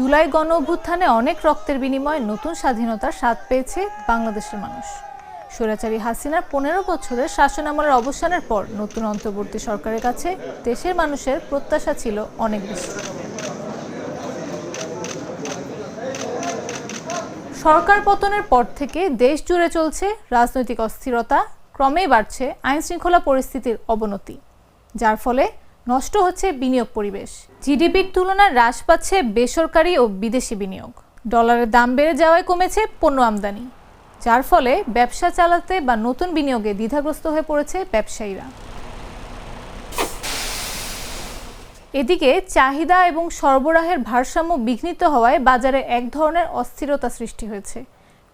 জুলাই গণ অভ্যুত্থানে অনেক রক্তের বিনিময়ে নতুন স্বাধীনতার স্বাদ পেয়েছে বাংলাদেশের মানুষ। স্বৈরাচারী হাসিনার পনেরো বছরের শাসনামলের অবসানের পর নতুন অন্তর্বর্তী সরকারের কাছে দেশের মানুষের প্রত্যাশা ছিল অনেক বেশি। সরকার পতনের পর থেকে দেশ জুড়ে চলছে রাজনৈতিক অস্থিরতা, ক্রমেই বাড়ছে আইন শৃঙ্খলা পরিস্থিতির অবনতি, যার ফলে নষ্ট হচ্ছে বিনিয়োগ পরিবেশ। জিডিপির তুলনায় হ্রাস পাচ্ছে বেসরকারি ও বিদেশি বিনিয়োগ। ডলারের দাম বেড়ে যাওয়ায় কমেছে পণ্য আমদানি, যার ফলে ব্যবসা চালাতে বা নতুন বিনিয়োগে দ্বিধাগ্রস্ত হয়ে পড়েছে ব্যবসায়ীরা। এদিকে চাহিদা এবং সরবরাহের ভারসাম্য বিঘ্নিত হওয়ায় বাজারে এক ধরনের অস্থিরতা সৃষ্টি হয়েছে।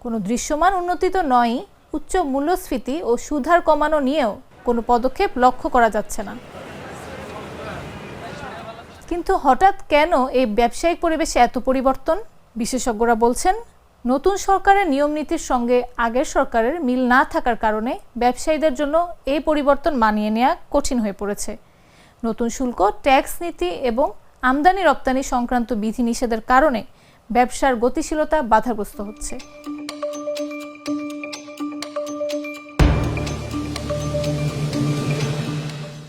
কোনো দৃশ্যমান উন্নতি তো নয়ই, উচ্চ মূল্যস্ফীতি ও সুধার কমানো নিয়েও কোনো পদক্ষেপ লক্ষ্য করা যাচ্ছে না। কিন্তু হঠাৎ কেন এই ব্যবসায়িক পরিবেশে এত পরিবর্তন? বিশেষজ্ঞরা বলছেন, নতুন সরকারের নিয়ম নীতির সঙ্গে আগের সরকারের মিল না থাকার কারণে ব্যবসায়ীদের জন্য এই পরিবর্তন মানিয়ে নেওয়া কঠিন হয়ে পড়েছে। নতুন শুল্ক, ট্যাক্স নীতি এবং আমদানি রপ্তানি সংক্রান্ত বিধিনিষেধের কারণে ব্যবসার গতিশীলতা বাধাগ্রস্ত হচ্ছে।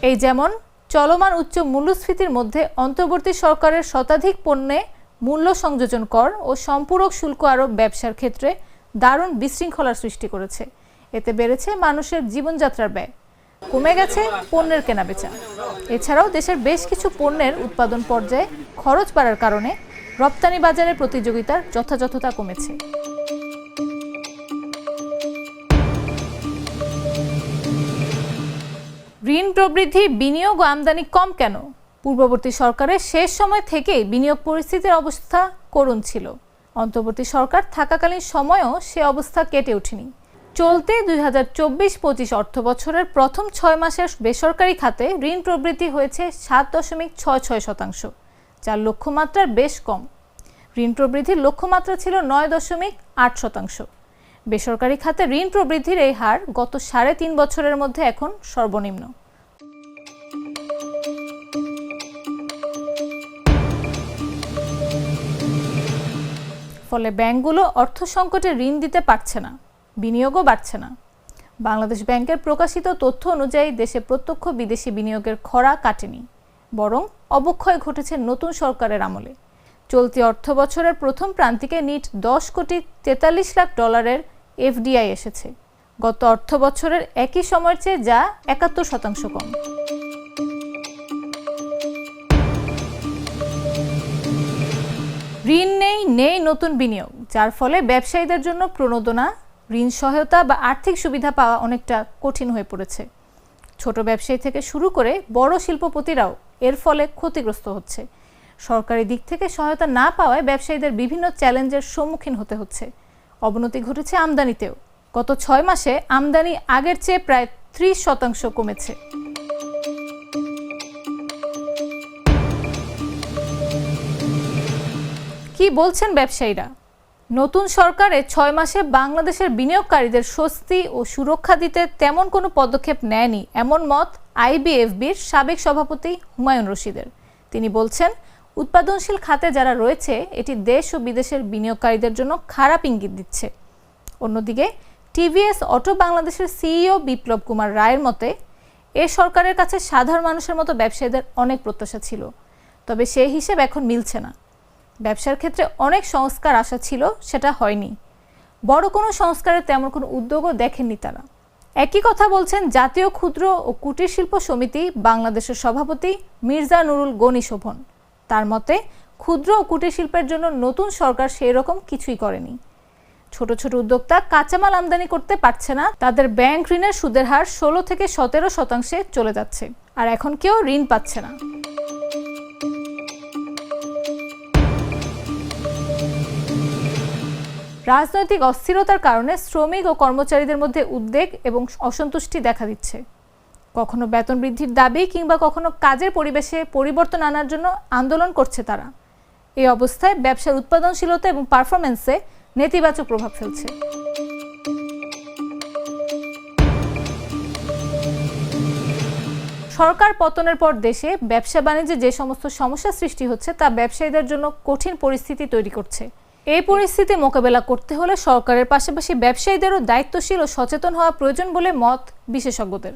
এই যেমন চলমান উচ্চ মূল্যস্ফীতির মধ্যে অন্তর্বর্তী সরকারের শতাধিক পণ্যে মূল্য সংযোজন কর ও সম্পূরক শুল্ক আরোপ ব্যবসার ক্ষেত্রে দারুণ বিশৃঙ্খলার সৃষ্টি করেছে। এতে বেড়েছে মানুষের জীবনযাত্রার ব্যয়। কমে গেছে পণ্যের কেনাবেচা। এছাড়াও দেশের বেশ কিছু পণ্যের উৎপাদন পর্যায়ে খরচ বাড়ার কারণে রপ্তানি বাজারের প্রতিযোগিতার যথাযথতা কমেছে। ঋণ প্রবৃদ্ধি, বিনিয়োগ আমদানি কম কেন? পূর্ববর্তী সরকারের শেষ সময় থেকেই বিনিয়োগ পরিস্থিতির অবস্থা করুণ ছিল। অন্তর্বর্তী সরকার থাকাকালীন সময়েও সে অবস্থা কেটে ওঠেনি। চলতে দুই হাজার চব্বিশ পঁচিশ অর্থ বছরের প্রথম ছয় মাসের বেসরকারি খাতে ঋণ প্রবৃদ্ধি হয়েছে সাত দশমিক ছয় ছয় শতাংশ, যার লক্ষ্যমাত্রার বেশ কম। ঋণ প্রবৃদ্ধির লক্ষ্যমাত্রা ছিল নয় দশমিক আট শতাংশ। বেসরকারি খাতে ঋণ প্রবৃদ্ধির এই হার গত সাড়ে তিন বছরের মধ্যে এখন সর্বনিম্ন। ফলে ব্যাংকগুলো অর্থ সংকটে ঋণ দিতে পারছে না, বিনিয়োগও বাড়ছে না। বাংলাদেশ ব্যাংকের প্রকাশিত তথ্য অনুযায়ী দেশে প্রত্যক্ষ বিদেশি বিনিয়োগের খরা কাটেনি, বরং অবক্ষয় ঘটেছে নতুন সরকারের আমলে। চলতি অর্থ বছরের প্রথম প্রান্তিকে নিট দশ কোটি তেতাল্লিশ লাখ ডলারের এফডিআই এসেছে। গত অর্থ বছরের একই সময়ের চেয়ে যা একাত্তর শতাংশ কম। ঋণ নেই নেই নতুন বিনিয়োগ, যার ফলে ব্যবসায়ীদের জন্য প্রণোদনা, ঋণ সহায়তা বা আর্থিক সুবিধা পাওয়া অনেকটা কঠিন হয়ে পড়েছে। ছোট ব্যবসায়ী থেকে শুরু করে বড় শিল্পপতিরাও এর ফলে ক্ষতিগ্রস্ত হচ্ছে। সরকারি দিক থেকে সহায়তা না পাওয়ায় ব্যবসায়ীদের বিভিন্ন চ্যালেঞ্জের সম্মুখীন হতে হচ্ছে। অবনতি ঘটেছে আমদানিতেও। গত ছয় মাসে আমদানি আগের চেয়ে প্রায় ত্রিশ শতাংশ কমেছে। কি বলছেন ব্যবসায়ীরা? নতুন সরকারে ছয় মাসে বাংলাদেশের বিনিয়োগকারীদের স্বস্তি ও সুরক্ষা দিতে তেমন কোনো পদক্ষেপ নেয়নি এমন মত আইবিএফবির সাবেক সভাপতি হুমায়ুন রশিদের। তিনি বলছেন উৎপাদনশীল খাতে যারা রয়েছে, এটি দেশ ও বিদেশের বিনিয়োগকারীদের জন্য খারাপ ইঙ্গিত দিচ্ছে। অন্যদিকে, টিভিএস অটো বাংলাদেশের সিইও বিপ্লব কুমার রায়ের মতে, এ সরকারের কাছে সাধারণ মানুষের মতো ব্যবসায়ীদের অনেক প্রত্যাশা ছিল, তবে সেই হিসেব এখন মিলছে না। ব্যবসার ক্ষেত্রে অনেক সংস্কার আশা ছিল, সেটা হয়নি। বড় কোনো সংস্কারের তেমন কোনো উদ্যোগও দেখেননি তারা। একই কথা বলছেন জাতীয় ক্ষুদ্র ও কুটির শিল্প সমিতি বাংলাদেশের সভাপতি মির্জা নুরুল গনি শোভন। তার মতে, ক্ষুদ্র ও কুটির শিল্পের জন্য নতুন সরকার সেই রকম কিছুই করেনি। ছোট ছোট উদ্যোক্তা কাঁচামাল আমদানি করতে পারছে না, তাদের ব্যাংক ঋণের সুদের হার ষোলো থেকে সতেরো শতাংশে চলে যাচ্ছে, আর এখন কেউ ঋণ পাচ্ছে না। রাজনৈতিক অস্থিরতার কারণে শ্রমিক ও কর্মচারীদের মধ্যে উদ্বেগ এবং অসন্তুষ্টি দেখা দিচ্ছে। কখনো বেতন বৃদ্ধির দাবি কিংবা কখনো কাজের পরিবেশে পরিবর্তন আনার জন্য আন্দোলন করছে তারা। এই অবস্থায় ব্যবসার উৎপাদনশীলতা এবং পারফরমেন্সে নেতিবাচক প্রভাব ফেলছে। সরকার পতনের পর দেশে ব্যবসা বাণিজ্যে যে সমস্ত সমস্যা সৃষ্টি হচ্ছে তা ব্যবসায়ীদের জন্য কঠিন পরিস্থিতি তৈরি করছে। এই পরিস্থিতি মোকাবেলা করতে হলে সরকারের পাশাপাশি ব্যবসায়ীদেরও দায়িত্বশীল ও সচেতন হওয়া প্রয়োজন বলে মত বিশেষজ্ঞদের।